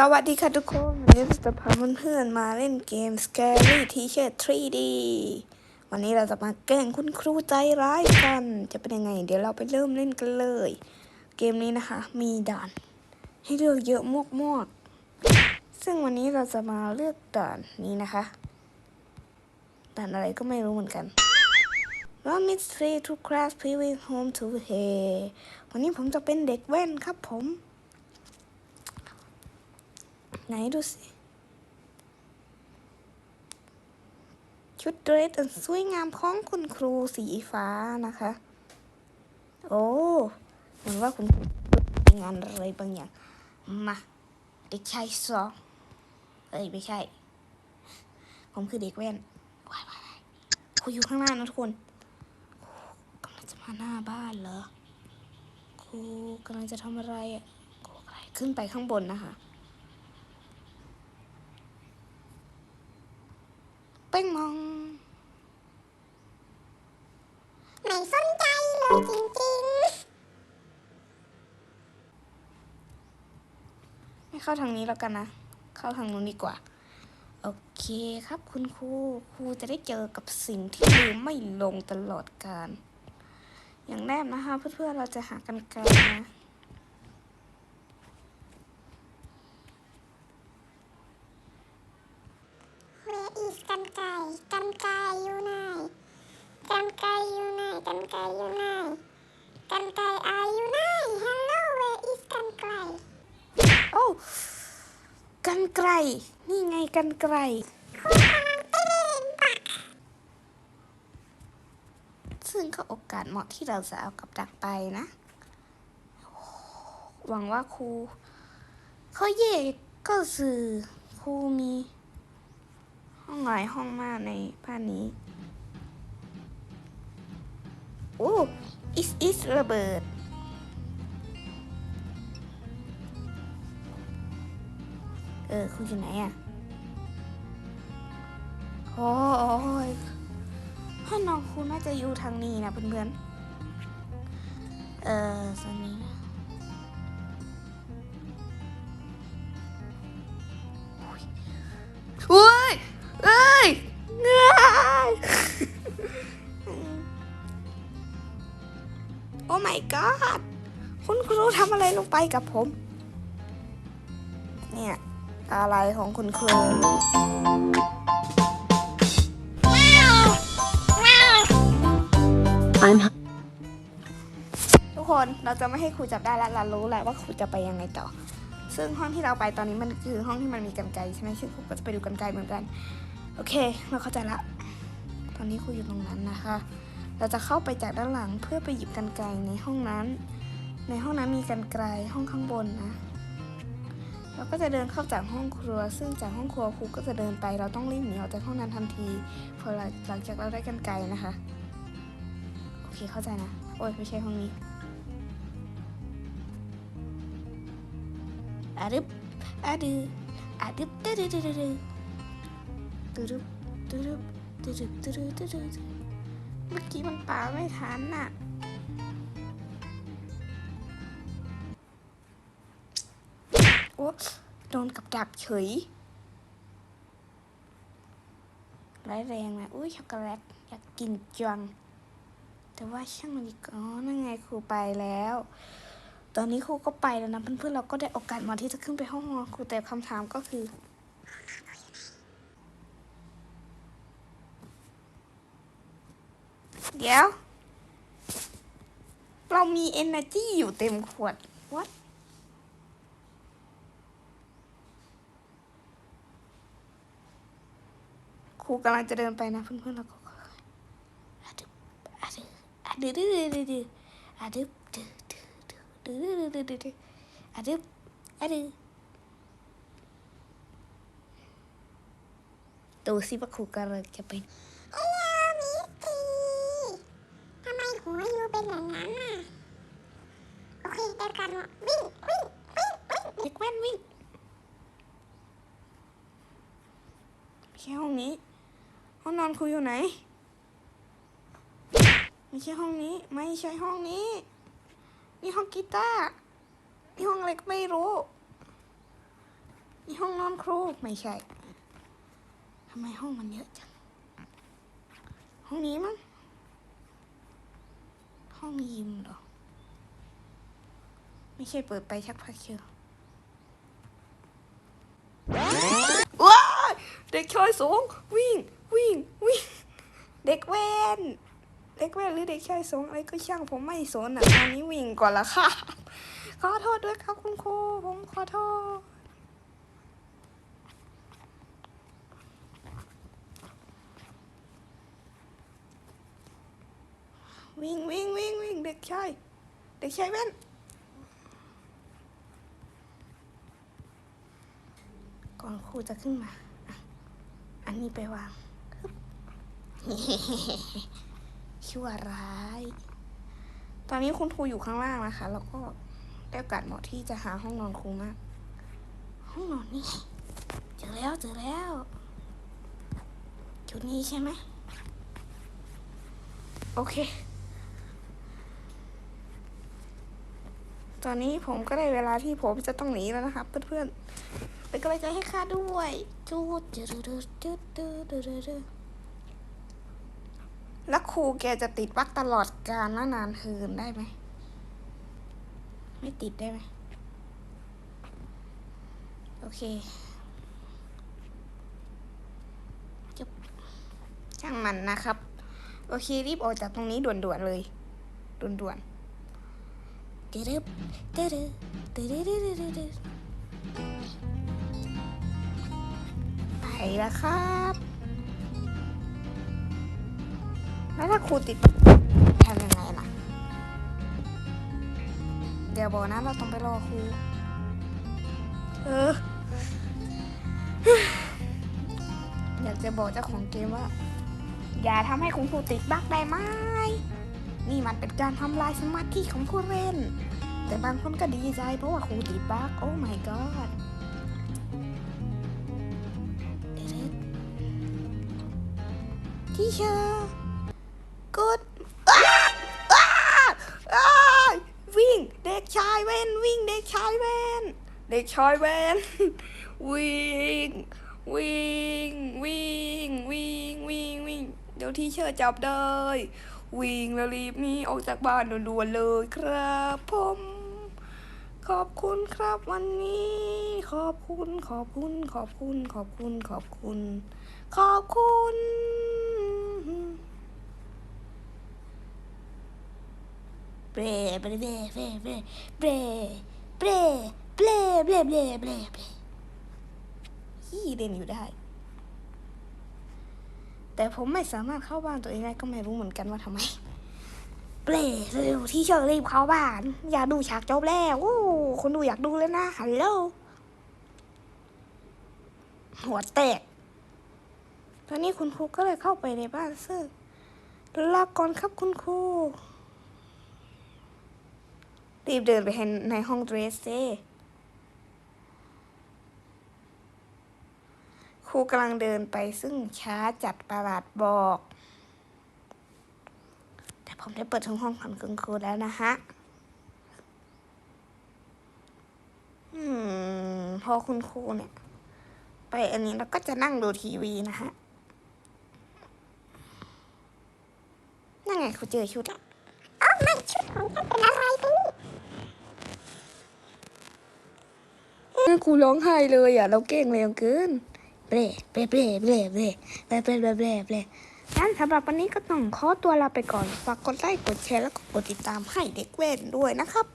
สวัสดีค่ะทุกคนวันนี้เราจะพาเพื่อนๆมาเล่นเกม Scary Teacher 3D วันนี้เราจะมาแกล้งคุณครูใจร้ายกัน จะเป็นยังไง เดี๋ยวเราไปเริ่มเล่นกันเลย เกมนี้นะคะ มีด่าน ให้เลือกเยอะมากๆซึ่งวันนี้เราจะมาเลือกด่านนี้นะคะ ด่านอะไรก็ไม่รู้เหมือนกันว่ามิสทรีทุกคลาสพีวิโฮมทูเฮวันนี้ผมจะเป็นเด็กแว่นครับผม ไหนดูสิ ชุดเดรสอันสวยงามของคุณครูสีฟ้านะคะ โอ้เหมือนว่าคุณครูงานอะไรบางอย่าง มา เด็กชายสองเอ้ยไม่ใช่ ผมคือเด็กแว่นว้ายว้ายว้ายครูอยู่ข้างหน้านะทุกคนกำลังจะมาหน้าบ้านเหรอครูกำลังจะทำอะไรอะครูอะไรขึ้นไปข้างบนนะคะ เป้งมอง ไม่สนใจเลยจริงไม่เข้าทางนี้แล้วกันนะ เข้าทางนู้นดีกว่า โอเคครับคุณครู ครูจะได้เจอกับสิ่งที่ลืมไม่ลงตลอดการ อย่างแรกนะคะเพื่อนๆเราจะหากันไกลนะ ๆ Where is กันไก่กันไก่อยู่ไหนกันไก่อยู่ไหนกันไก่อยู่ไหนกันไก่ are you ไหน Hello where is กันไก่โอ้กันไกลนี่ไงกันไกลคุณกำลังเต้นปะซึ่งก็โอกาสเหมาะที่เราจะเอากับดักไปนะ หวังว่าครูเขาเย่ก็สื่อครูมี ห้องหลายห้องมากในบ้านนี้ โอ้อิสอิสระเบิด เออครูอยู่ไหนอะโอ้ยพ่อน้องครูน่าจะอยู่ทางนี้นะเพื่อนๆ เออตอนนี้ my god คุณครูทำอะไรลงไปกับผม เนี่ย อะไรของคุณครู I'm ทุกคนเราจะไม่ให้ครูจับได้แล้วเรารู้แล้วว่าครูจะไปยังไงต่อ ซึ่งห้องที่เราไปตอนนี้มันคือห้องที่มันมีกันไกรใช่ไหมซึ่งครูก็จะไปดูกันไกรเหมือนกัน โอเค เราเข้าใจละ ตอนนี้ครูอยู่ตรงนั้นนะคะ เราจะเข้าไปจากด้านหลังเพื่อไปหยิบกันไกรในห้องนั้น ในห้องนั้นมีกันไกรห้องข้างบนนะเราก็จะเดินเข้าจากห้องครัว ซึ่งจากห้องครัวครูก็จะเดินไป เราต้องรีบหนีออกจากห้องนั้นทันทีพอหลังจากเราได้กันไกรนะคะ โอเคเข้าใจนะ โอ้ยไม่ใช่ห้องนี้อะดึบอะดืออะดึบตึ๊ดตึ๊ดดตึ๊ดตึ๊ดตึ๊ดตึ๊ดตึ๊ดตึ๊ดตึ๊ดตึ๊ดตึ๊ด เมื่อกี้มันป่าไม่ทันน่ะ โอ้โดนกับดักเฉยร้ายแรงนะอุ้ยช็อกโกแลตอยากกินจัง แต่ว่าช่างมันดีกว่าอ๋อนั่นไงครูไปแล้ว ตอนนี้ครูก็ไปแล้วนะเพื่อนๆเราก็ได้โอกาสมาที่จะขึ้นไปห้องนอนครูแต่คำถามก็คือ เดี๋ยว เรามี energy อยู่เต็มขวด what ครูกำลังจะเดินไปนะเพื่อนๆแล้วก็อะดึบอะดึบอะดึบดึบดึบดึอะดึบดึบดึบดึบดึบดึบดอะดึอะดึบดูสิว่าครูกำลังจะไป อนอนครูอยู่ไหน ไม่ใช่ห้องนี้ ไม่ใช่ห้องนี้ นี่ห้องกีตาร์นี่ห้องอะไรก็ไม่รู้นี่ห้องนอนครูไม่ใช่ทำไมห้องมันเยอะจัง ห้องนี้มั้ง ห้องยิมเหรอ ไม่ใช่เปิดไปชักพักเชียวว้าเด็กชายสองวิ่ง วิ่งวิ่ง เด็กแว่นเด็กแว่นหรือเด็กชายสงอะไรก็ช่างผมไม่สนอะตอนนี้วิ่งก่อนละค่ะ ขอโทษด้วยครับคุณครูผมขอโทษวิ่งวิ่งวิ่งวิ่งเด็กชายเด็กชายแว่นก่อนครูจะขึ้นมา อันนี้ไปวาง ชั่วร้าย ตอนนี้คุณครูอยู่ข้างล่างนะคะ แล้วก็ได้โอกาสเหมาะที่จะหาห้องนอนครูมาก ห้องนอนนี่เจอแล้วเจอแล้วจุดนี้ใช่ไหมโอเค ตอนนี้ผมก็ได้เวลาที่ผมจะต้องหนีแล้วนะครับเพื่อนๆเป็นกำลังใจให้ข้าด้วยจูดจูดจูดจูดจูดจูดจูด แล้วครูแกจะติดวักตลอดกาลนานคืนได้ไหม ไม่ติดได้ไหม โอเคจบช่างมันนะครับ โอเค รีบออกจากตรงนี้ด่วนๆเลย ด่วนๆตึ๊ดตึ๊ดตึ๊ดตึ๊ดตึ๊ดตึ๊ดตึ๊ดไปแล้วครับ แล้วถ้าครูติดทำยังไงล่ะ เดี๋ยวบอกนะเราต้องไปรอครู เออ อยากจะบอกเจ้าของเกมว่า อย่าทำให้คุณครูติดบั๊กได้ไหม นี่มันเป็นการทำลายสมาธิของผู้เล่น แต่บางคนก็ดีใจเพราะว่าครูติดบั๊กโอ้ my god ที่เชอร์ กดวิ่งเด็กชายเว้นวิ่งเด็กชายเว้นเด็กชายเว้นวิ่งวิ่งวิ่งวิ่งวิ่งวิ่งเดี๋ยวที่เชอร์จับได้วิ่งแล้วรีบหนี้ออกจากบ้านด่วนๆเลยครับผมขอบคุณครับวันนี้ ขอบคุณขอบคุณขอบคุณขอบคุณขอบคุณ ขอบคุณ เบรเบรเบรเบรเบรเบรเบรเบรเบรเบรเบรเบรเรยี่เล่นอยู่ได้ แต่ผมไม่สามารถเข้าบ้านตัวเองได้ก็ไม่รู้เหมือนกันว่าทำไมเปลเร็วที่เชอรีบเข้าบ้าน อยากดูฉากจบแล้วโอ้คนดูอยากดูแล้วนะฮัลโหลหัวแตกตอนนี้คุณครูก็เลยเข้าไปในบ้านซึ่งลาก่อนครับคุณครู รีบเดินไปในห้องเดรสเซ่ครูกำลังเดินไปซึ่งช้าจัดประหลาดบอก แต่ผมได้เปิดทุกห้องของคุณครูแล้วนะฮะอืมพอคุณครูเนี่ย ไปอันนี้แล้วก็จะนั่งดูทีวีนะฮะ นั่นไงครูเจอชุดเอ้ ครูร้องไห้เลยอะ เราเก่งเร็วเกินเบรเบรเบรเบรเบรเบรเบรเบรเบรเบรงั้นสำหรับวันนี้ก็ต้องขอตัวลาไปก่อน ฝากกดไลค์ กดแชร์ แล้วก็กดติดตามให้เด็กเว้นด้วยนะครับ